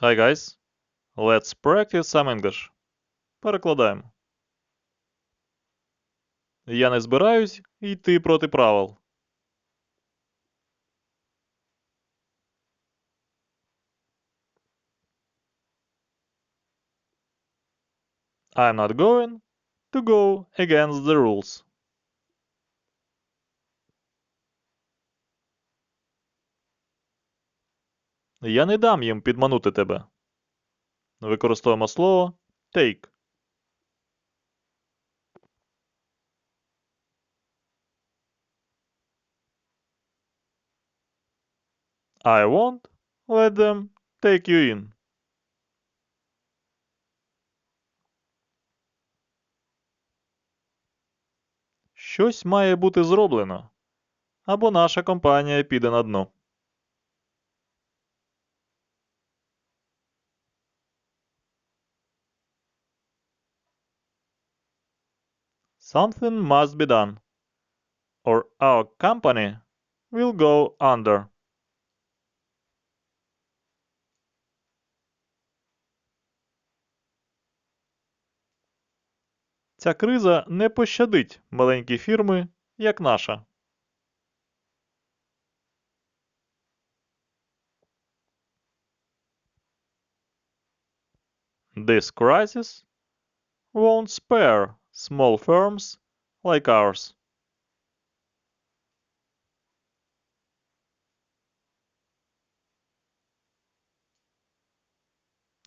Hi guys. Let's practice some English. Перекладаємо. Я не збираюсь йти проти правил. I'm not going to go against the rules. Я не дам їм підманути тебе. Використовуємо слово take. I won't let them take you in. Щось має бути зроблено, або наша компанія піде на дно. Something must be done, or our company will go under. Ця криза не пощадить маленькі фірми, як наша. This crisis won't spare small firms like ours.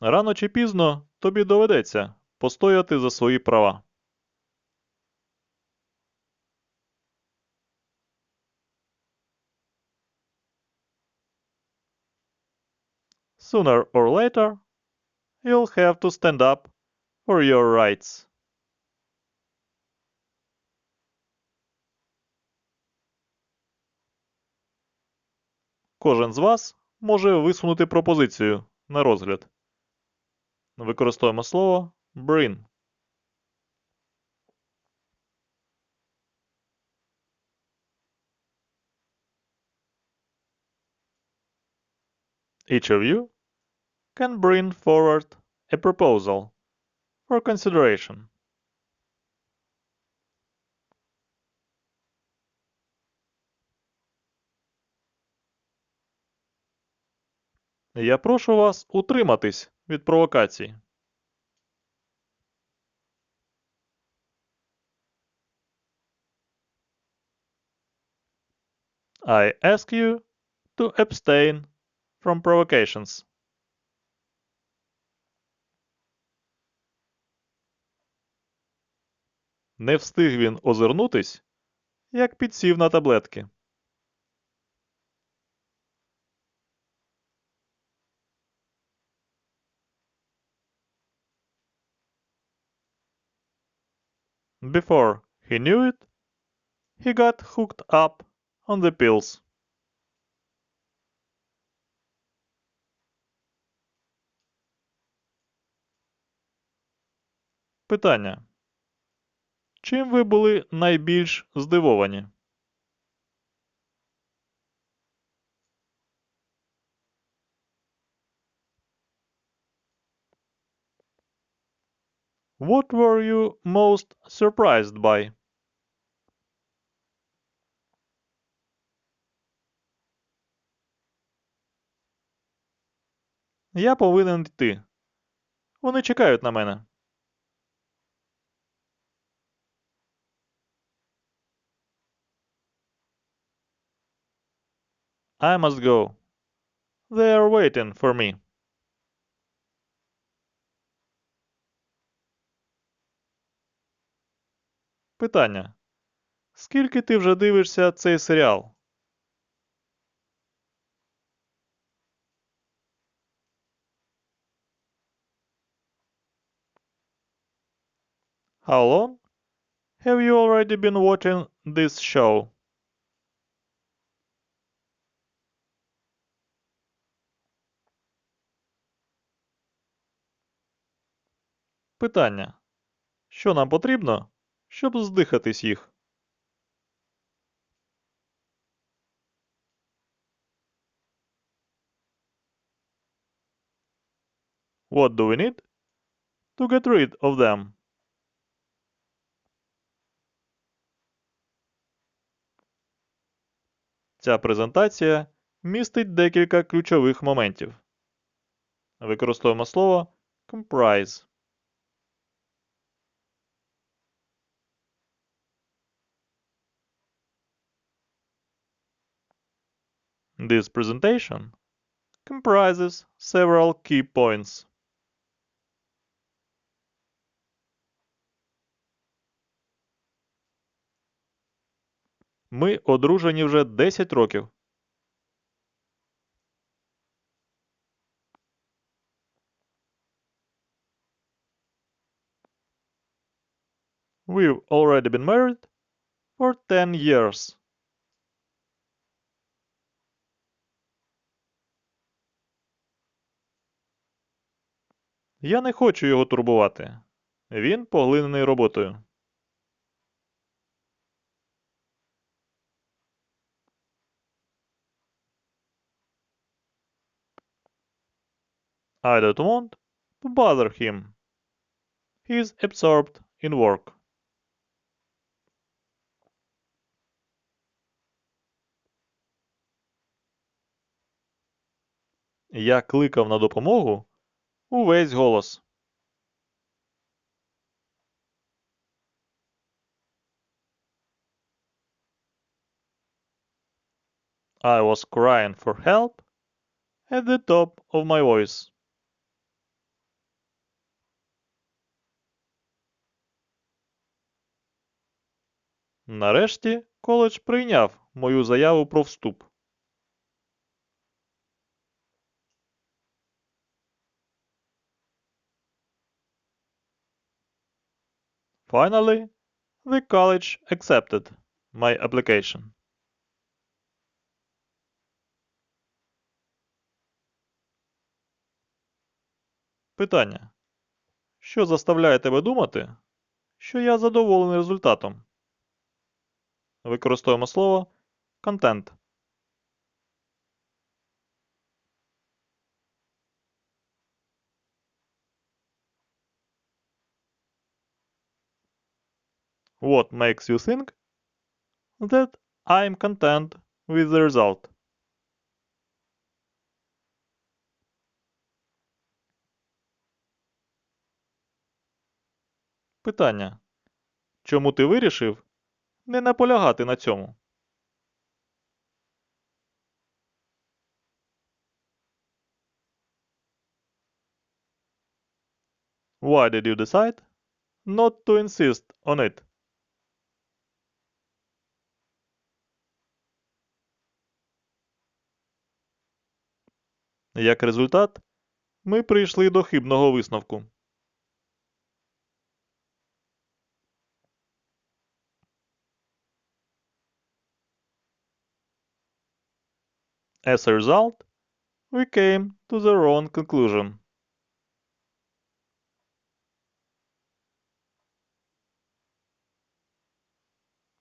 Рано чи пізно тобі доведеться постояти за свої права. Sooner or later, you'll have to stand up for your rights. Кожен з вас може висунути пропозицію на розгляд. Використовуємо слово bring. Each of you can bring forward a proposal for consideration. Я прошу вас утриматись від провокацій. I ask you to abstain from provocations. Не встиг він озирнутись, як підсів на таблетки. Before he knew it, he got hooked up on the pills. Питання. Чим ви були найбільш здивовані? What were you most surprised by? Я повинен йти. Вони чекають на мене. I must go. They are waiting for me. Питання. Скільки ти вже дивишся цей серіал? How long have you already been watching this show? Питання. Що нам потрібно, щоб здихатись їх? What do we need? To get rid of them. Ця презентація містить декілька ключових моментів. Використовуємо слово comprise. This presentation comprises several key points. Ми одружені вже 10 років. We've already been married for 10 years. Я не хочу його турбувати. Він поглинений роботою. I don't want to bother him. He's absorbed in work. Я кликав на допомогу увесь голос. I was crying for help at the top of my voice. Нарешті коледж прийняв мою заяву про вступ. Finally, the college accepted my application. Питання. Що заставляє тебе думати, що я задоволений результатом? Використовуємо слово контент. What makes you think that I'm content with the result? Питання. Чому ти вирішив не наполягати на цьому? Why did you decide not to insist on it? Як результат, ми прийшли до хибного висновку. As a result, we came to the wrong conclusion.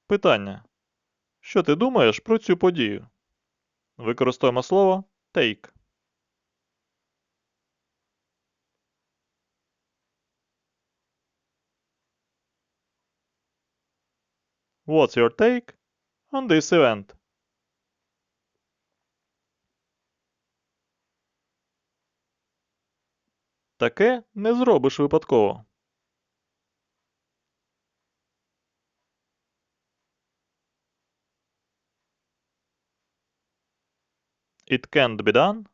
Питання. Що ти думаєш про цю подію? Використовуємо слово take. What's your take on this event? Таке не зробиш випадково. It can't be done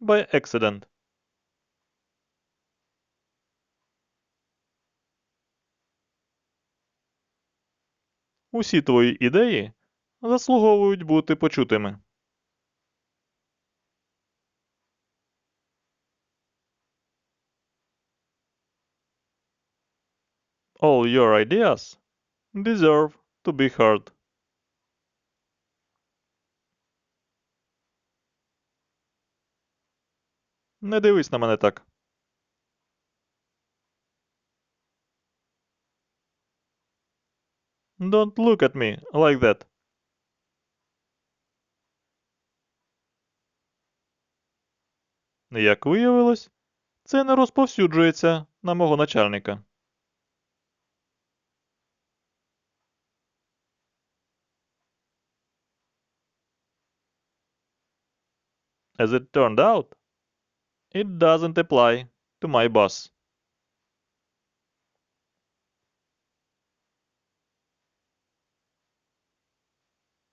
by accident. Усі твої ідеї заслуговують бути почутими. All your ideas deserve to be heard. Не дивись на мене так. Don't look at me like that. Як виявилось, Це не розповсюджується на мого начальника. As it turned out, it doesn't apply to my boss.